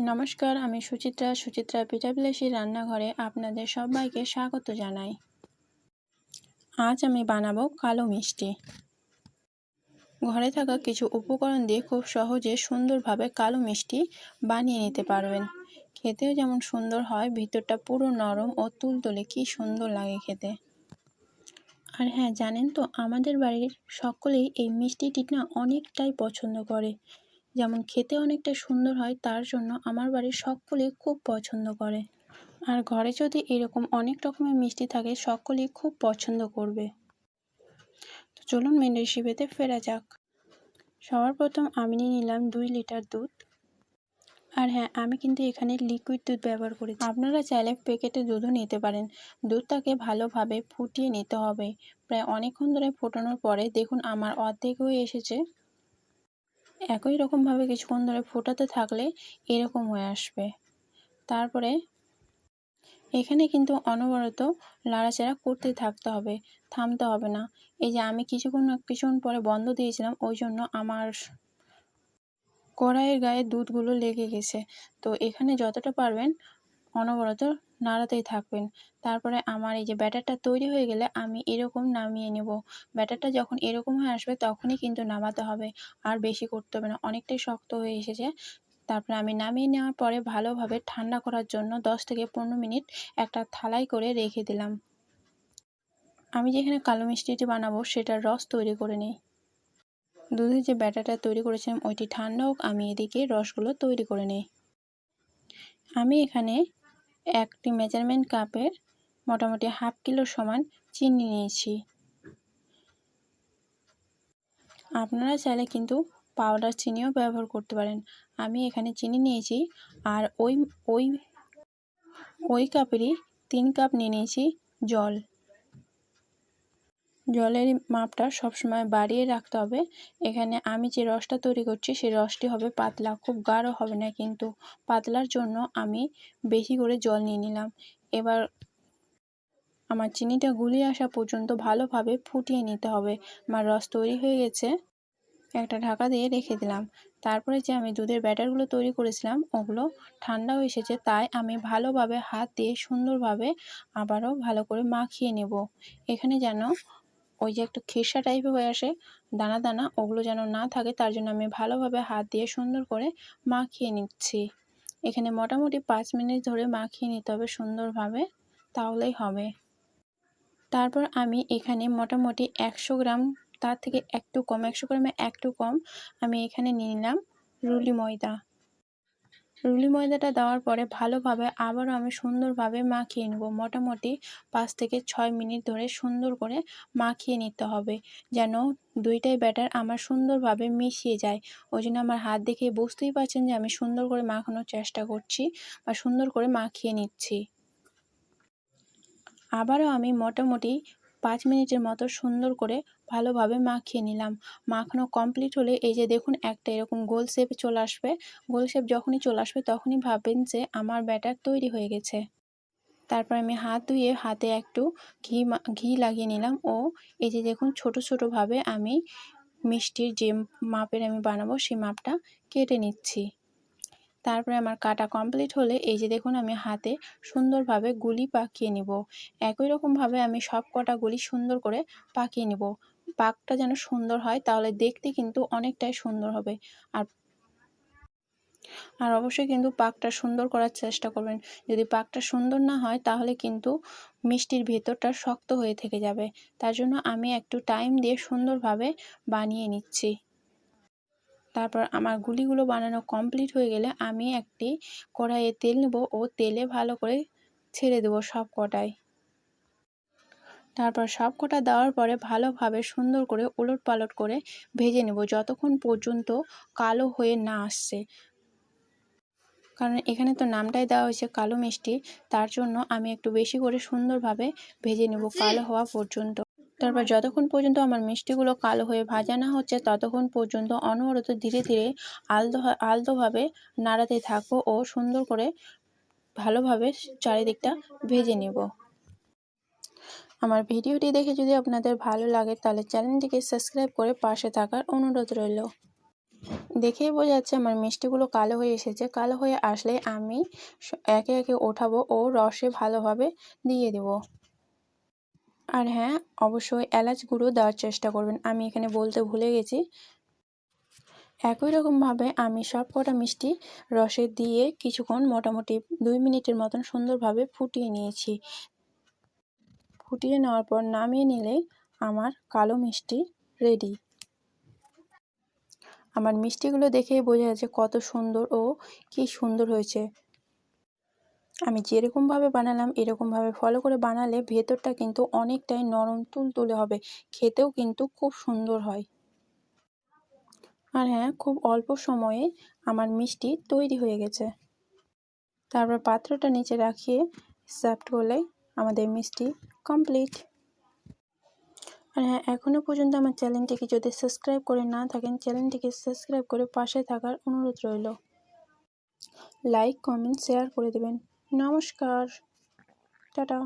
নমস্কার, আমি সুচিত্রা সুচিত্রা পিঠাবিলাসী রান্নাঘরে আপনাদের সবাইকে স্বাগত জানাই। আজ আমি বানাবো কালো মিষ্টি। ঘরে থাকা কিছু উপকরণ দিয়ে খুব সহজে সুন্দরভাবে কালো মিষ্টি বানিয়ে নিতে পারবেন। খেতেও যেমন সুন্দর হয়, ভিতরটা পুরো নরম ও তুলতুলে কি সুন্দর লাগে খেতে। আর হ্যাঁ জানেন তো, আমাদের বাড়ির সকলেই এই মিষ্টিটি না অনেকটাই পছন্দ করে। যেমন খেতে অনেকটা সুন্দর হয়, তার জন্য আমার বাড়ির সকলেই খুব পছন্দ করে। আর ঘরে যদি এরকম অনেক রকমের মিষ্টি থাকে, সকলেই খুব পছন্দ করবে। তো চলুন মেন রেসিপিতে ফেরা যাক। সবার প্রথম আমি নিয়ে নিলাম দুই লিটার দুধ। আর হ্যাঁ আমি কিন্তু এখানে লিকুইড দুধ ব্যবহার করেছি। আপনারা চাইলে প্যাকেটে দুধও নিতে পারেন। দুধটাকে ভালোভাবে ফুটিয়ে নিতে হবে। প্রায় অনেকক্ষণ ধরে ফোটানোর পরে দেখুন আমার অর্ধেক হয়ে এসেছে। একই রকমভাবে কিছুক্ষণ ধরে ফোটাতে থাকলে এরকম হয়ে আসবে। তারপরে এখানে কিন্তু অনবরত লাড়াচাড়া করতে থাকতে হবে, থামতে হবে না। এই যে আমি কিছুক্ষণ কিছুক্ষণ পরে বন্ধ দিয়েছিলাম, ওই জন্য আমার কড়াইয়ের গায়ে দুধগুলো লেগে গেছে। তো এখানে যতটা পারবেন অনবরত নাড়াতেই থাকবেন। তারপরে আমার এই যে ব্যাটারটা তৈরি হয়ে গেলে আমি এরকম নামিয়ে নেব। ব্যাটারটা যখন এরকম হয়ে আসবে তখনই কিন্তু নামাতে হবে। আর বেশি করতে হবে না। অনেকটাই শক্ত হয়ে এসেছে। তারপরে আমি নামিয়ে নেওয়ার পরে ভালোভাবে ঠান্ডা করার জন্য দশ থেকে পনেরো মিনিট একটা থালাই করে রেখে দিলাম। আমি যেখানে কালো মিষ্টিটি বানাবো সেটার রস তৈরি করে নিই। দুধের যে ব্যাটারটা তৈরি করেছিলাম ওইটি ঠান্ডা হোক, আমি এদিকে রসগুলো তৈরি করে নিই। আমি এখানে একটি মেজারমেন্ট কাপের মোটামুটি হাফ কিলো সমান চিনি নিয়েছি। আপনারা চাইলে কিন্তু পাউডার চিনিও ব্যবহার করতে পারেন। আমি এখানে চিনি নিয়েছি আর ওই ওই ওই কাপেরই তিন কাপ নিয়ে নিয়েছি জল। জলের মাপটা সবসময় বাড়িয়ে রাখতে হবে। এখানে আমি যে রসটা তৈরি করছি, সেই রসটি হবে পাতলা। খুব গাঢ় হবে না, কিন্তু পাতলার জন্য আমি বেশি করে জল নিয়ে নিলাম। এবার আমার চিনিটা গুলিয়ে আসা পর্যন্ত ভালোভাবে ফুটিয়ে নিতে হবে। আমার রস তৈরি হয়ে গেছে। একটা ঢাকা দিয়ে রেখে দিলাম। তারপরে যে আমি দুধের ব্যাটারগুলো তৈরি করেছিলাম, ওগুলো ঠান্ডা হয়ে এসেছে, তাই আমি ভালোভাবে হাত দিয়ে সুন্দরভাবে আবারও ভালো করে মাখিয়ে নেব। এখানে যেন ওই যে একটু খিরসা টাইপের হয়ে আসে, দানা দানা, ওগুলো যেন না থাকে, তার জন্য আমি ভালোভাবে হাত দিয়ে সুন্দর করে মাখিয়ে নিচ্ছি। এখানে মোটামুটি পাঁচ মিনিট ধরে মাখিয়ে নিতে হবে সুন্দরভাবে, তাহলেই হবে। তারপর আমি এখানে মোটামুটি একশো গ্রাম, তার থেকে একটু কম, একশো গ্রামে একটু কম আমি এখানে নিয়ে নিলাম রুলি ময়দা। রুলি ময়দাটা দেওয়ার পরে ভালোভাবে আবারও আমি সুন্দরভাবে মাখিয়ে নেব। মোটামুটি পাঁচ থেকে ছয় মিনিট ধরে সুন্দর করে মাখিয়ে নিতে হবে, যেন দুইটাই ব্যাটার আমার সুন্দরভাবে মিশিয়ে যায়। ওই জন্য আমার হাত দেখে বুঝতেই পারছেন যে আমি সুন্দর করে মাখানোর চেষ্টা করছি বা সুন্দর করে মাখিয়ে নিচ্ছি। আবারও আমি মোটামুটি পাঁচ মিনিটের মতো সুন্দর করে ভালোভাবে মাখিয়ে নিলাম। মাখানো কমপ্লিট হলে এই যে দেখুন একটা এরকম গোল শেপ চলে আসবে। গোল শেপ যখনই চলে আসবে তখনই ভাববেন যে আমার ব্যাটার তৈরি হয়ে গেছে। তারপর আমি হাত ধুয়ে হাতে একটু ঘি ঘি লাগিয়ে নিলাম ও এই যে দেখুন ছোট, ছোটোভাবে আমি মিষ্টির যে মাপের আমি বানাবো সেই মাপটা কেটে নিচ্ছি। তারপরে আমার কাটা কমপ্লিট হলে এই যে দেখুন আমি হাতে সুন্দরভাবে গুলি পাকিয়ে নিব। একই রকমভাবে আমি সব কটা গুলি সুন্দর করে পাকিয়ে নিব। পাকটা যেন সুন্দর হয় তাহলে দেখতে কিন্তু অনেকটাই সুন্দর হবে। আর আর অবশ্যই কিন্তু পাকটা সুন্দর করার চেষ্টা করবেন। যদি পাকটা সুন্দর না হয় তাহলে কিন্তু মিষ্টির ভেতরটা শক্ত হয়ে থেকে যাবে। তার জন্য আমি একটু টাইম দিয়ে সুন্দরভাবে বানিয়ে নিচ্ছি। তারপর আমার গুলিগুলো বানানো কমপ্লিট হয়ে গেলে আমি একটি কড়াইয়ে তেল নেব। ও তেলে ভালো করে ছেড়ে দেবো সব কটাই তারপর সব কটা দেওয়ার পরে ভালোভাবে সুন্দর করে উলট পালট করে ভেজে নেব যতক্ষণ পর্যন্ত কালো হয়ে না আসছে। কারণ এখানে তো নামটাই দেওয়া হয়েছে কালো মিষ্টি তার জন্য আমি একটু বেশি করে সুন্দরভাবে ভেজে নেব কালো হওয়া পর্যন্ত। তারপর যতক্ষণ পর্যন্ত আমার মিষ্টিগুলো কালো হয়ে ভাজা না হচ্ছে, ততক্ষণ পর্যন্ত অনবরত ধীরে ধীরে আলতো আলতোভাবে নাড়াতে থাকব ও সুন্দর করে ভালোভাবে চারিদিকটা ভেজে নেব। আমার ভিডিওটি দেখে যদি আপনাদের ভালো লাগে, তাহলে চ্যানেলটিকে সাবস্ক্রাইব করে পাশে থাকার অনুরোধ রইল। দেখেই বোঝা যাচ্ছে আমার মিষ্টিগুলো কালো হয়ে এসেছে। কালো হয়ে আসলে আমি একে একে ওঠাবো ও রসে ভালোভাবে দিয়ে দেব। আর হ্যাঁ অবশ্যই এলাচ গুঁড়ো দেওয়ার চেষ্টা করবেন। আমি এখানে বলতে ভুলে গেছি। একই রকমভাবে আমি সব কটা মিষ্টি রসে দিয়ে কিছুক্ষণ মোটামুটি দুই মিনিটের মতন সুন্দরভাবে ফুটিয়ে নিয়েছি। ফুটিয়ে নেওয়ার পর নামিয়ে নিলে আমার কালো মিষ্টি রেডি। আমার মিষ্টিগুলো দেখেই বোঝা যাচ্ছে কত সুন্দর ও কি সুন্দর হয়েছে। আমি যেরকমভাবে বানালাম, এরকমভাবে ফলো করে বানালে ভেতরটা কিন্তু অনেকটাই নরম তুলতুলে হবে। খেতেও কিন্তু খুব সুন্দর হয়। আর হ্যাঁ খুব অল্প সময়ে আমার মিষ্টি তৈরি হয়ে গেছে। তারপর পাত্রটা নিচে রাখিয়ে সার্ভ করলে আমাদের মিষ্টি কমপ্লিট আর হ্যাঁ এখনও পর্যন্ত আমার চ্যানেলটিকে যদি সাবস্ক্রাইব করে না থাকেন, চ্যানেলটিকে সাবস্ক্রাইব করে পাশে থাকার অনুরোধ রইল। লাইক কমেন্ট শেয়ার করে দেবেন। নমস্কার। টাটা।